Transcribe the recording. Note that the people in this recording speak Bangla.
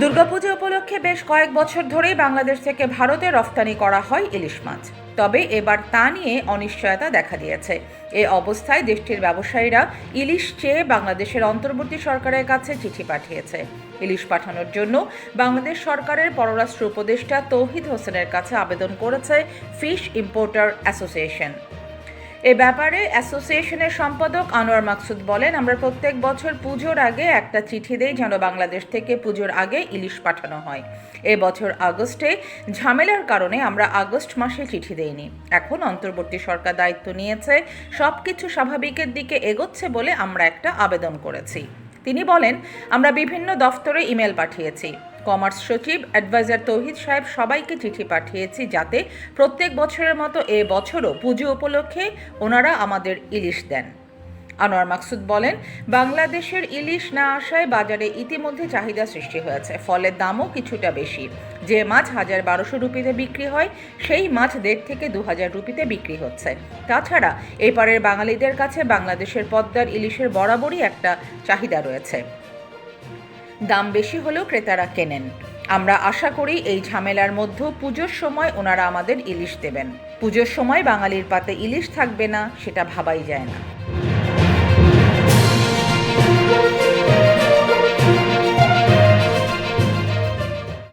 দুর্গাপূজা উপলক্ষে বেশ কয়েক বছর ধরেই বাংলাদেশ থেকে ভারতে রফতানি করা হয় ইলিশ মাছ। তবে এবার তা নিয়ে অনিশ্চয়তা দেখা দিয়েছে। এ অবস্থায় দেশটির ব্যবসায়ীরা ইলিশ চেয়ে বাংলাদেশের অন্তর্বর্তী সরকারের কাছে চিঠি পাঠিয়েছে। ইলিশ পাঠানোর জন্য বাংলাদেশ সরকারের পররাষ্ট্র উপদেষ্টা তৌহিদ হোসেনের কাছে আবেদন করেছে ফিশ ইম্পোর্টার অ্যাসোসিয়েশন। এ ব্যাপারে অ্যাসোসিয়েশনের সম্পাদক আনোয়ার মাকসুদ বলেন, আমরা প্রত্যেক বছর পুজোর আগে একটা চিঠি দেই যেন বাংলাদেশ থেকে পুজোর আগে ইলিশ পাঠানো হয়। এ বছর আগস্টে ঝামেলার কারণে আমরা আগস্ট মাসে চিঠি দেইনি। এখন অন্তর্বর্তী সরকার দায়িত্ব নিয়েছে সব কিছু স্বাভাবিকের দিকে এগোচ্ছে বলে আমরা একটা আবেদন করেছি। তিনি বলেন, আমরা বিভিন্ন দফতরে ইমেল পাঠিয়েছি। কমার্স সচিব, অ্যাডভাইজার তৌহিদ সাহেব সবাইকে চিঠি পাঠিয়েছি যাতে প্রত্যেক বছরের মতো এ বছরও পুজো উপলক্ষে ওনারা আমাদের ইলিশ দেন। আনোয়ার মাকসুদ বলেন, বাংলাদেশের ইলিশ না আসায় বাজারে ইতিমধ্যে চাহিদা সৃষ্টি হয়েছে, ফলে দামও কিছুটা বেশি। যে মাছ হাজার বারোশো রুপিতে বিক্রি হয়, সেই মাছ দেড় থেকে দু হাজার রুপিতে বিক্রি হচ্ছে। তাছাড়া, এপারের বাঙালিদের কাছে বাংলাদেশের পদ্মার ইলিশের বরাবরই একটা চাহিদা রয়েছে। দাম বেশি হলেও ক্রেতারা কেনেন? আমরা আশা করি এই ঝামেলার মধ্যেও পুজোর সময় ওনারা আমাদের ইলিশ দেবেন। পুজোর সময় বাঙালির পাতে ইলিশ থাকবে না, সেটা ভাবাই যায় না।